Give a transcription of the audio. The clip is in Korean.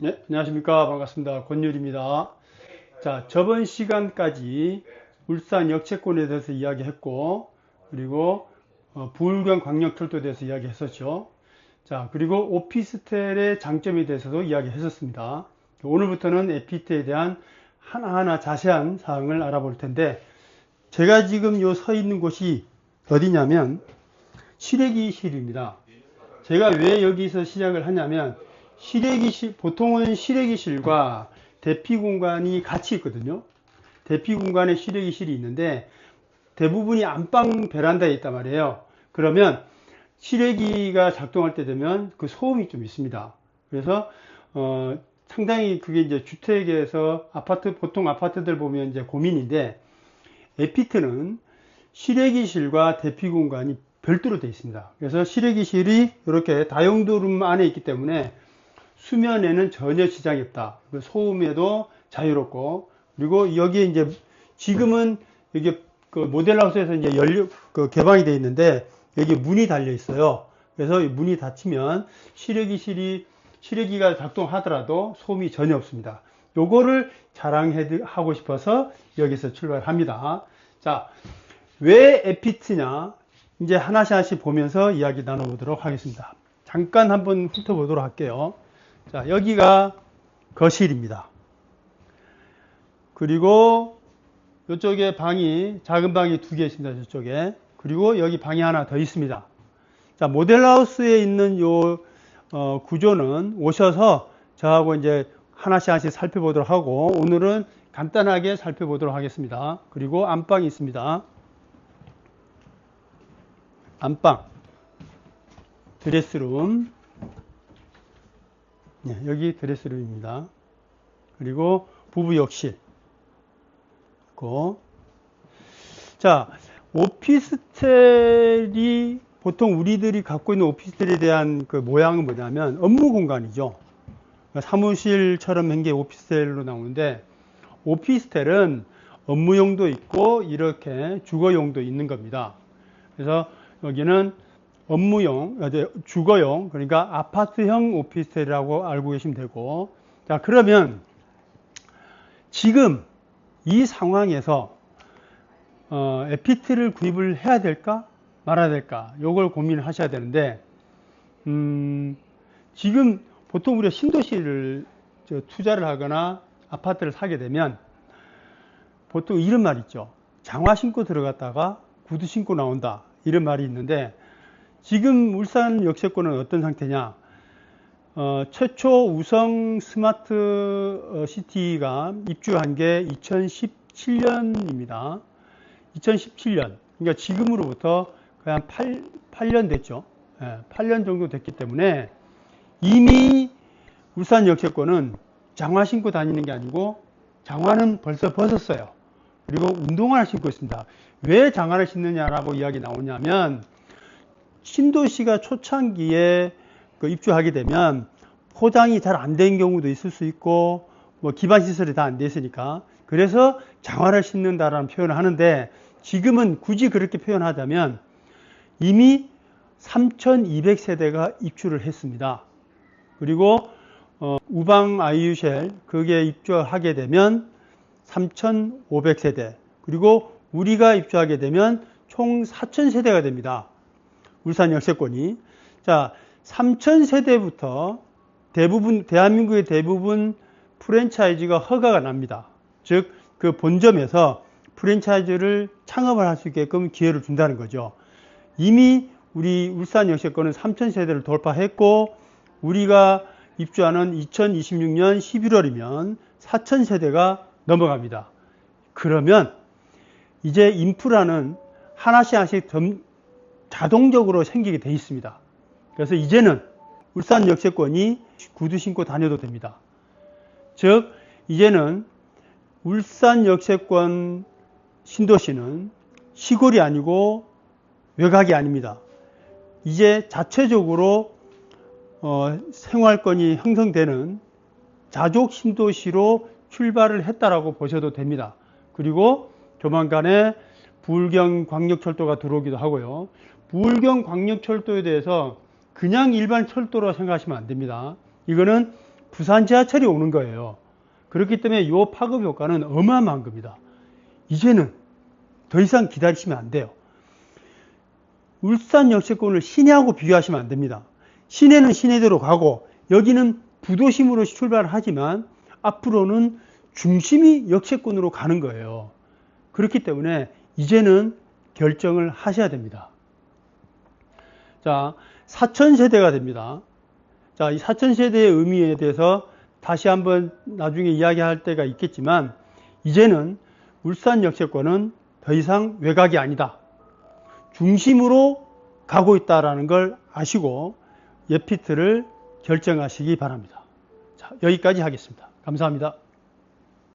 네, 안녕하십니까. 반갑습니다. 권율입니다. 자, 저번 시간까지 울산 역채권에 대해서 이야기했고, 그리고 어, 부울경 광역철도에 대해서 이야기했었죠. 자, 그리고 오피스텔의 장점에 대해서도 이야기했었습니다. 오늘부터는 에피트에 대한 하나하나 자세한 사항을 알아볼 텐데, 제가 지금 요 서 있는 곳이 어디냐면, 시래기실입니다. 제가 왜 여기서 시작을 하냐면, 실외기실, 보통은 실외기실과 대피 공간이 같이 있거든요. 대피 공간에 실외기실이 있는데 대부분이 안방 베란다에 있단 말이에요. 그러면 실외기가 작동할 때 되면 그 소음이 좀 있습니다. 그래서 어, 상당히 그게 이제 주택에서 아파트 보통 아파트들 보면 이제 고민인데 에피트는 실외기실과 대피 공간이 별도로 되어 있습니다. 그래서 실외기실이 이렇게 다용도룸 안에 있기 때문에 수면에는 전혀 지장이 없다. 소음에도 자유롭고 그리고 여기에 이제 지금은 여기 그 모델하우스에서 이제 연료 그 개방이 되어 있는데 여기 문이 달려 있어요. 그래서 문이 닫히면 시래기실이 시래기가 작동하더라도 소음이 전혀 없습니다. 요거를 자랑하고 싶어서 여기서 출발합니다. 자, 왜 에피트냐? 이제 하나씩 하나씩 보면서 이야기 나눠보도록 하겠습니다. 잠깐 한번 훑어보도록 할게요. 자, 여기가 거실입니다. 그리고 이쪽에 방이, 작은 방이 두 개 있습니다. 저쪽에. 그리고 여기 방이 하나 더 있습니다. 자, 모델하우스에 있는 요, 어, 구조는 오셔서 저하고 이제 하나씩 하나씩 살펴보도록 하고, 오늘은 간단하게 살펴보도록 하겠습니다. 그리고 안방이 있습니다. 안방. 드레스룸. 네, 여기 드레스룸입니다. 그리고 부부 욕실. 있고. 자, 오피스텔이 보통 우리들이 갖고 있는 오피스텔에 대한 그 모양은 뭐냐면 업무 공간이죠. 사무실처럼 한게 오피스텔로 나오는데 오피스텔은 업무용도 있고 이렇게 주거용도 있는 겁니다. 그래서 여기는 업무용, 주거용, 그러니까 아파트형 오피스텔이라고 알고 계시면 되고. 자, 그러면 지금 이 상황에서 어, 에피트를 구입을 해야 될까? 말아야 될까? 요걸 고민을 하셔야 되는데 음, 지금 보통 우리가 신도시를 투자를 하거나 아파트를 사게 되면 보통 이런 말 있죠. 장화 신고 들어갔다가 구두 신고 나온다. 이런 말이 있는데 지금 울산 역세권은 어떤 상태냐? 어, 최초 우성 스마트 어, 시티가 입주한 게 2017년입니다. 2017년. 그러니까 지금으로부터 그냥 8, 8년 됐죠. 예, 8년 정도 됐기 때문에 이미 울산 역세권은 장화 신고 다니는 게 아니고 장화는 벌써 벗었어요. 그리고 운동화를 신고 있습니다. 왜 장화를 신느냐라고 이야기 나오냐면 신도시가 초창기에 그 입주하게 되면 포장이 잘 안 된 경우도 있을 수 있고 뭐 기반 시설이 다안 됐으니까 그래서 장화를 신는다라는 표현을 하는데 지금은 굳이 그렇게 표현하자면 이미 3,200세대가 입주를 했습니다. 그리고 어, 우방 아이유쉘 그게 입주하게 되면 3,500세대 그리고 우리가 입주하게 되면 총 4,000세대가 됩니다. 울산 역세권이. 자, 3,000세대부터 대부분, 대한민국의 대부분 프랜차이즈가 허가가 납니다. 즉, 그 본점에서 프랜차이즈를 창업을 할 수 있게끔 기회를 준다는 거죠. 이미 우리 울산 역세권은 3,000세대를 돌파했고, 우리가 입주하는 2026년 11월이면 4,000세대가 넘어갑니다. 그러면 이제 인프라는 하나씩 하나씩 자동적으로 생기게 돼 있습니다. 그래서 이제는 울산 역세권이 구두 신고 다녀도 됩니다. 즉, 이제는 울산 역세권 신도시는 시골이 아니고 외곽이 아닙니다. 이제 자체적으로 어, 생활권이 형성되는 자족 신도시로 출발을 했다라고 보셔도 됩니다. 그리고 조만간에 불경 광역철도가 들어오기도 하고요. 부울경 광역철도에 대해서 그냥 일반 철도로 생각하시면 안 됩니다. 이거는 부산 지하철이 오는 거예요. 그렇기 때문에 이 파급 효과는 어마어마한 겁니다. 이제는 더 이상 기다리시면 안 돼요. 울산 역세권을 시내하고 비교하시면 안 됩니다. 시내는 시내대로 가고 여기는 부도심으로 출발하지만 앞으로는 중심이 역세권으로 가는 거예요. 그렇기 때문에 이제는 결정을 하셔야 됩니다. 자, 사천 세대가 됩니다. 자, 이 사천 세대의 의미에 대해서 다시 한번 나중에 이야기할 때가 있겠지만 이제는 울산 역세권은 더 이상 외곽이 아니다. 중심으로 가고 있다라는 걸 아시고 예피트를 결정하시기 바랍니다. 자, 여기까지 하겠습니다. 감사합니다.